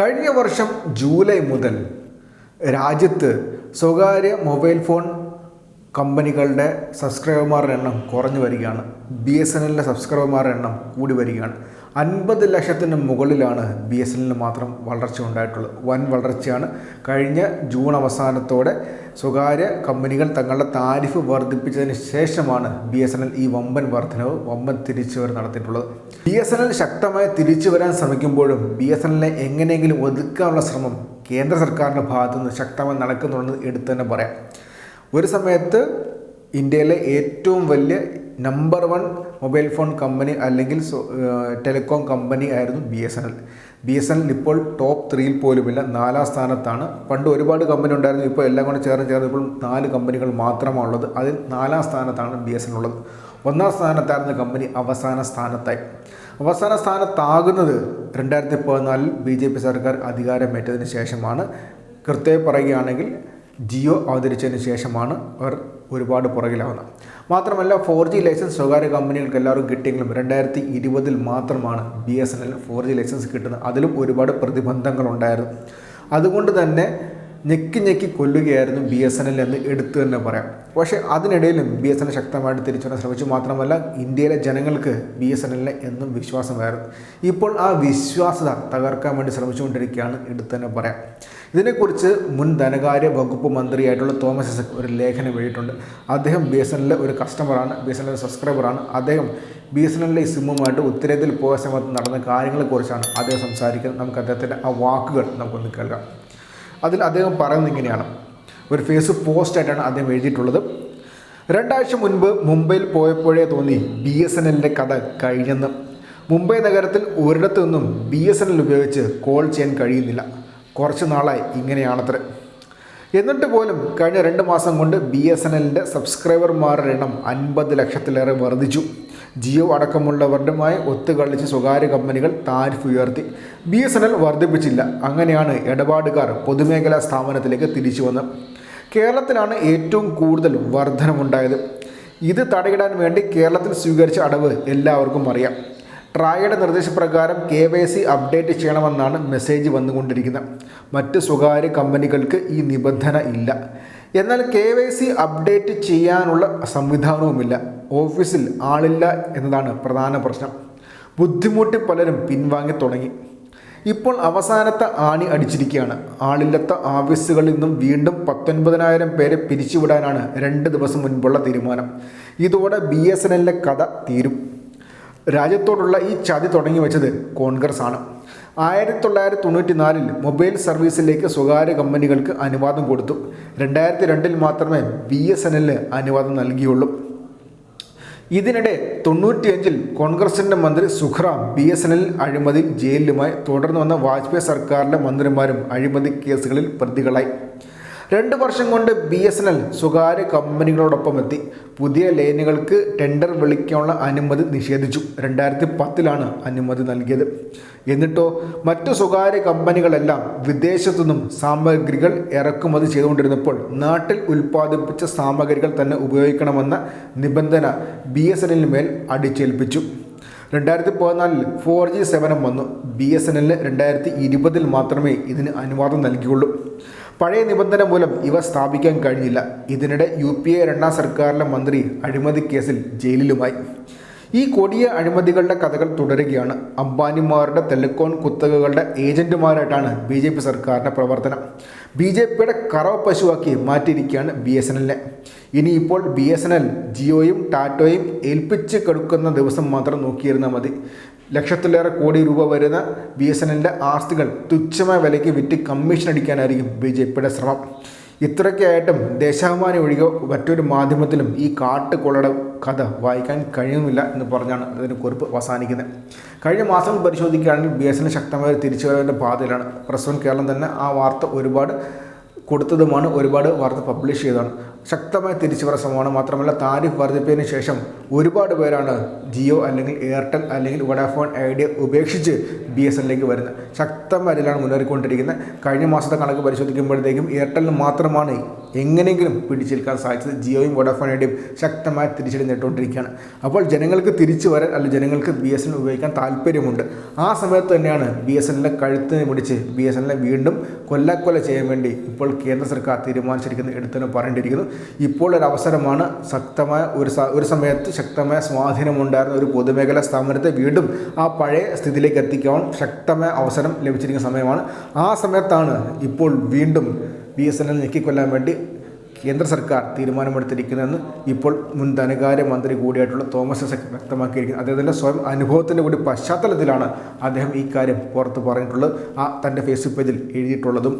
കഴിഞ്ഞ വർഷം ജൂലൈ മുതൽ രാജ്യത്ത് സ്വകാര്യ മൊബൈൽ ഫോൺ കമ്പനികളുടെ സബ്സ്ക്രൈബർമാരുടെ എണ്ണം കുറഞ്ഞു വരികയാണ്. ബി എസ് എൻ എല്ലിന്റെ സബ്സ്ക്രൈബർമാരുടെ എണ്ണം കൂടി വരികയാണ്. അൻപത് ലക്ഷത്തിന് മുകളിലാണ് ബി എസ് എല്ലിന് മാത്രം വളർച്ച ഉണ്ടായിട്ടുള്ളത്. വൻ വളർച്ചയാണ്. കഴിഞ്ഞ ജൂൺ അവസാനത്തോടെ സ്വകാര്യ കമ്പനികൾ തങ്ങളുടെ താരിഫ് വർദ്ധിപ്പിച്ചതിന് ശേഷമാണ് ബി എസ് എൻ എൽ ഈ വമ്പൻ വർധനവ് വമ്പൻ തിരിച്ചുവരവ് നടത്തിയിട്ടുള്ളത്. ബി എസ് എൻ എൽ ശക്തമായി തിരിച്ചു വരാൻ ശ്രമിക്കുമ്പോഴും ബി എസ് എൻ എല്ലിനെ എങ്ങനെയെങ്കിലും ഒതുക്കാനുള്ള ശ്രമം കേന്ദ്ര സർക്കാരിന്റെ ഭാഗത്തുനിന്ന് ശക്തമായി നടക്കുന്നുണ്ടെന്ന് എടുത്തു തന്നെ പറയാം. ഒരു സമയത്ത് ഇന്ത്യയിലെ ഏറ്റവും വലിയ number one mobile phone company അല്ലെങ്കിൽ ടെലികോം കമ്പനി ആയിരുന്നു B S N L B S N L ഇപ്പോൾ ടോപ്പ് ത്രീയിൽ പോലുമില്ല. നാലാം സ്ഥാനത്താണ്. പണ്ട് ഒരുപാട് കമ്പനി ഉണ്ടായിരുന്നു. ഇപ്പോൾ എല്ലാം കൂടെ ചേർന്ന് ചേർന്ന് ഇപ്പോൾ നാല് കമ്പനികൾ മാത്രമാണ് ഉള്ളത്. അതിൽ നാലാം സ്ഥാനത്താണ് ബി എസ് എൻ ഉള്ളത്. ഒന്നാം സ്ഥാനത്തായിരുന്ന കമ്പനി അവസാന സ്ഥാനത്തായി. അവസാന സ്ഥാനത്താകുന്നത് രണ്ടായിരത്തി പതിനാലിൽ ബി ജെ പി സർക്കാർ അധികാരമേറ്റതിന് ശേഷമാണ്. കൃത്യമായി പറയുകയാണെങ്കിൽ ജിയോ അവതരിച്ചതിന് ശേഷമാണ് അവർ ഒരുപാട് പുറകിലാവുന്നത് മാത്രമല്ല ഫോർ ജി ലൈസൻസ് സ്വകാര്യ കമ്പനികൾക്ക് എല്ലാവരും കിട്ടിയെങ്കിലും രണ്ടായിരത്തി ഇരുപതിൽ മാത്രമാണ് B S N L four G licence കിട്ടുന്നത്. അതിലും ഒരുപാട് പ്രതിബന്ധങ്ങളുണ്ടായിരുന്നു. അതുകൊണ്ട് തന്നെ ഞെക്കി ഞെക്കി കൊല്ലുകയായിരുന്നു ബി എസ് എൻ എൽ എന്ന് എടുത്തു തന്നെ പറയാം. പക്ഷേ അതിനിടയിലും ബി എസ് എൻ എൽ ശക്തമായിട്ട് തിരിച്ചു വരാൻ ശ്രമിച്ചു മാത്രമല്ല ഇന്ത്യയിലെ ജനങ്ങൾക്ക് ബി എസ് എൻ എല്ലിനെ എന്നും വിശ്വാസമായിരുന്നു. ഇപ്പോൾ ആ വിശ്വാസത തകർക്കാൻ വേണ്ടി ശ്രമിച്ചുകൊണ്ടിരിക്കുകയാണ് എടുത്തു തന്നെ പറയാം. ഇതിനെക്കുറിച്ച് മുൻ ധനകാര്യ വകുപ്പ് മന്ത്രിയായിട്ടുള്ള തോമസ് ഐസക് ഒരു ലേഖനം എഴുതിയിട്ടുണ്ട്. അദ്ദേഹം ബി എസ് എൻ എല്ലിലെ ഒരു കസ്റ്റമറാണ് ബി എസ് എൻ എൽ സബ്സ്ക്രൈബറാണ്. അദ്ദേഹം ബി എസ് എൻ എല്ലിലെ സിമ്മുമായിട്ട് ഉത്തരേന്ത്യയിൽ പോയ സമയത്ത് നടന്ന കാര്യങ്ങളെക്കുറിച്ചാണ് അദ്ദേഹം സംസാരിക്കുന്നത്. നമുക്ക് അദ്ദേഹത്തിന്റെ ആ വാക്കുകൾ നമുക്കൊന്ന് കേൾക്കാം. അതിൽ അദ്ദേഹം പറയുന്നത് ഇങ്ങനെയാണ്. ഒരു ഫേസ്ബുക്ക് പോസ്റ്റായിട്ടാണ് അദ്ദേഹം എഴുതിയിട്ടുള്ളത്. രണ്ടാഴ്ച മുൻപ് മുംബൈയിൽ പോയപ്പോഴേ തോന്നി ബി എസ് എൻ എല്ലിന്റെ കഥ കഴിഞ്ഞെന്ന്. മുംബൈ നഗരത്തിൽ ഒരിടത്തു നിന്നും ബി എസ് എൻ എൽ ഉപയോഗിച്ച് കോൾ ചെയ്യാൻ കഴിയുന്നില്ല. കുറച്ച് നാളായി ഇങ്ങനെയാണത്രേ. എന്നിട്ട് പോലും കഴിഞ്ഞ രണ്ട് മാസം കൊണ്ട് ബി എസ് എൻ എല്ലിന്റെ സബ്സ്ക്രൈബർമാരുടെ എണ്ണം അൻപത് ലക്ഷത്തിലേറെ വർദ്ധിച്ചു. ജിയോ അടക്കമുള്ളവരുമായി ഒത്തുകളിച്ച് സ്വകാര്യ കമ്പനികൾ താരിഫ് ഉയർത്തി. ബി എസ് എൻ എൽ വർദ്ധിപ്പിച്ചില്ല. അങ്ങനെയാണ് ഇടപാടുകാർ പൊതുമേഖലാ സ്ഥാപനത്തിലേക്ക് തിരിച്ചു വന്നത്. കേരളത്തിലാണ് ഏറ്റവും കൂടുതൽ വർധനമുണ്ടായത്. ഇത് തടയിടാൻ വേണ്ടി കേരളത്തിൽ സ്വീകരിച്ച അടവ് എല്ലാവർക്കും അറിയാം. ട്രായയുടെ നിർദ്ദേശപ്രകാരം കെ വൈ സി അപ്ഡേറ്റ് ചെയ്യണമെന്നാണ് മെസ്സേജ് വന്നുകൊണ്ടിരിക്കുന്നത്. മറ്റ് സ്വകാര്യ കമ്പനികൾക്ക് ഈ നിബന്ധന ഇല്ല. എന്നാൽ കെ വൈ സി അപ്ഡേറ്റ് ചെയ്യാനുള്ള സംവിധാനവുമില്ല. ഓഫീസിൽ ആളില്ല എന്നതാണ് പ്രധാന പ്രശ്നം. ബുദ്ധിമുട്ടി പലരും പിൻവാങ്ങി തുടങ്ങി. ഇപ്പോൾ അവസാനത്തെ ആണി അടിച്ചിരിക്കുകയാണ്. ആളില്ലാത്ത ആഫീസുകളിൽ നിന്നും വീണ്ടും പത്തൊൻപതിനായിരം പേരെ പിരിച്ചുവിടാനാണ് രണ്ട് ദിവസം മുൻപുള്ള തീരുമാനം. ഇതോടെ ബി എസ് എൻ എല്ലിന്റെ കഥ തീരും. രാജ്യത്തോടുള്ള ഈ ചതി തുടങ്ങി വെച്ചത് കോൺഗ്രസ് ആണ് ആയിരത്തി തൊള്ളായിരത്തി തൊണ്ണൂറ്റി നാലിൽ മൊബൈൽ സർവീസിലേക്ക് സ്വകാര്യ കമ്പനികൾക്ക് അനുവാദം കൊടുത്തു. രണ്ടായിരത്തി രണ്ടിൽ മാത്രമേ ബി എസ് എൻ എല്ലിന് അനുവാദം നൽകിയുള്ളൂ. ഇതിനിടെ തൊണ്ണൂറ്റിയഞ്ചിൽ കോൺഗ്രസിന്റെ മന്ത്രി Sukhram B S N L അഴിമതി ജയിലിലുമായി തുടർന്ന് വന്ന വാജ്പേയി സർക്കാരിലെ മന്ത്രിമാരും അഴിമതി കേസുകളിൽ പ്രതികളായി. രണ്ട് വർഷം കൊണ്ട് ബി എസ് എൻ എൽ സ്വകാര്യ കമ്പനികളോടൊപ്പം എത്തി. പുതിയ ലൈനുകൾക്ക് ടെൻഡർ വിളിക്കാനുള്ള അനുമതി നിഷേധിച്ചു. രണ്ടായിരത്തി പത്തിലാണ് അനുമതി നൽകിയത്. എന്നിട്ടോ മറ്റു സ്വകാര്യ കമ്പനികളെല്ലാം വിദേശത്തുനിന്നും സാമഗ്രികൾ ഇറക്കുമതി ചെയ്തുകൊണ്ടിരുന്നപ്പോൾ നാട്ടിൽ ഉൽപ്പാദിപ്പിച്ച സാമഗ്രികൾ തന്നെ ഉപയോഗിക്കണമെന്ന നിബന്ധന ബി എസ് എൻ അടിച്ചേൽപ്പിച്ചു. രണ്ടായിരത്തി പതിനാലിൽ ഫോർ ജി സേവനം വന്നു. ബി എസ് എൻ എല്ലിന് രണ്ടായിരത്തി ഇരുപതിൽ മാത്രമേ ഇതിന് അനുവാദം നൽകിയുള്ളൂ. പഴയ നിബന്ധന മൂലം ഇവ സ്ഥാപിക്കാൻ കഴിഞ്ഞില്ല. ഇതിനിടെ യു പി എ രണ്ടാം സർക്കാരിലെ മന്ത്രി അഴിമതി കേസിൽ ജയിലിലുമായി. ഈ കൊടിയ അഴിമതികളുടെ കഥകൾ തുടരുകയാണ്. അംബാനിമാരുടെ ടെലികോൺ കുത്തകകളുടെ ഏജന്റുമാരായിട്ടാണ് ബി ജെ പി സർക്കാരിന്റെ പ്രവർത്തനം. ബി ജെ പിയുടെ കറവ പശുവാക്കി മാറ്റിയിരിക്കുകയാണ് ബി എസ് എൻ എല്ലിനെ. ഇനിയിപ്പോൾ ബി എസ് എൻ എൽ ജിയോയും ടാറ്റോയും ഏൽപ്പിച്ച് കൊടുക്കുന്ന ദിവസം മാത്രം നോക്കിയിരുന്നാൽ മതി. ലക്ഷത്തിലേറെ കോടി രൂപ വരുന്ന ബി എസ് എൻ എല്ലിന്റെ ആസ്തികൾ തുച്ഛമായ വിലയ്ക്ക് വിറ്റ് കമ്മീഷൻ അടിക്കാനായിരിക്കും ബി ജെ പിയുടെ ശ്രമം. ഇത്രയ്ക്കായിട്ടും ദേശാഭിമാനി ഒഴികെ മറ്റൊരു മാധ്യമത്തിലും ഈ കാട്ടുകൊള്ളയുടെ കഥ വായിക്കാൻ കഴിയുന്നില്ല എന്ന് പറഞ്ഞാണ് അതിന് കുറിപ്പ് അവസാനിക്കുന്നത്. കഴിഞ്ഞ മാസം പരിശോധിക്കുകയാണെങ്കിൽ ബി എസ് എൻ ശക്തമായ തിരിച്ചുവരവിന്റെ പാതയിലാണ്. പ്രസ് വൺ കേരളം തന്നെ ആ വാർത്ത ഒരുപാട് കൊടുത്തതുമാണ് ഒരുപാട് വാർത്ത പബ്ലിഷ് ചെയ്തതാണ്. ശക്തമായ ശ്രമമാണ് മാത്രമല്ല താരിഫ് വർദ്ധിപ്പിച്ചതിന് ശേഷം ഒരുപാട് പേരാണ് ജിയോ അല്ലെങ്കിൽ എയർടെൽ അല്ലെങ്കിൽ വഡാഫോൺ ഐഡിയ ഉപേക്ഷിച്ച് ബി എസ് എല്ലിലേക്ക് വരുന്നത്. ശക്തമായ രീതിയിലാണ് മുന്നേറിക്കൊണ്ടിരിക്കുന്നത്. കഴിഞ്ഞ മാസത്തെ കണക്ക് പരിശോധിക്കുമ്പോഴത്തേക്കും എയർടെലിന് മാത്രമാണ് എങ്ങനെയെങ്കിലും പിടിച്ചെടുക്കാൻ സാധിച്ചത് ജിയോയും വോഡാഫോൺ ഐഡിയയും ശക്തമായ തിരിച്ചടി നേട്ടുകൊണ്ടിരിക്കുകയാണ് അപ്പോൾ ജനങ്ങൾക്ക് തിരിച്ചു വരാൻ അല്ലെങ്കിൽ ജനങ്ങൾക്ക് ബി എസ് എൻ ഉപയോഗിക്കാൻ താല്പര്യമുണ്ട്. ആ സമയത്ത് തന്നെയാണ് ബി എസ് എല്ലിന്റെ കഴുത്തിന് പിടിച്ച് ബി എസ് എല്ലിനെ വീണ്ടും കൊല്ലക്കൊല ചെയ്യാൻ വേണ്ടി ഇപ്പോൾ കേന്ദ്ര സർക്കാർ തീരുമാനിച്ചിരിക്കുന്നത് എടുത്തെന്ന് പറയേണ്ടിയിരിക്കുന്നു. ഇപ്പോൾ ഒരു അവസരമാണ് ശക്തമായ ഒരു ഒരു സമയത്ത് ശക്തമായ സ്വാധീനമുണ്ടായിരുന്ന ഒരു പൊതുമേഖലാ സ്ഥാപനത്തെ വീണ്ടും ആ പഴയ സ്ഥിതിയിലേക്ക് എത്തിക്കാൻ ശക്തമായ അവസരം ലഭിച്ചിരിക്കുന്ന സമയമാണ്. ആ സമയത്താണ് ഇപ്പോൾ വീണ്ടും ബി എസ് എൻ എൽ ഞെക്കിക്കൊല്ലാൻ വേണ്ടി കേന്ദ്ര സർക്കാർ തീരുമാനമെടുത്തിരിക്കുന്നതെന്ന് ഇപ്പോൾ മുൻ ധനകാര്യ മന്ത്രി കൂടിയായിട്ടുള്ള തോമസ് ഐസക് വ്യക്തമാക്കിയിരിക്കുന്നത് അദ്ദേഹത്തിന്റെ സ്വയം അനുഭവത്തിന്റെ കൂടി പശ്ചാത്തലത്തിലാണ് അദ്ദേഹം ഈ കാര്യം പുറത്ത് പറഞ്ഞിട്ടുള്ളത്. ആ തന്റെ ഫേസ്ബുക്ക് പേജിൽ എഴുതിയിട്ടുള്ളതും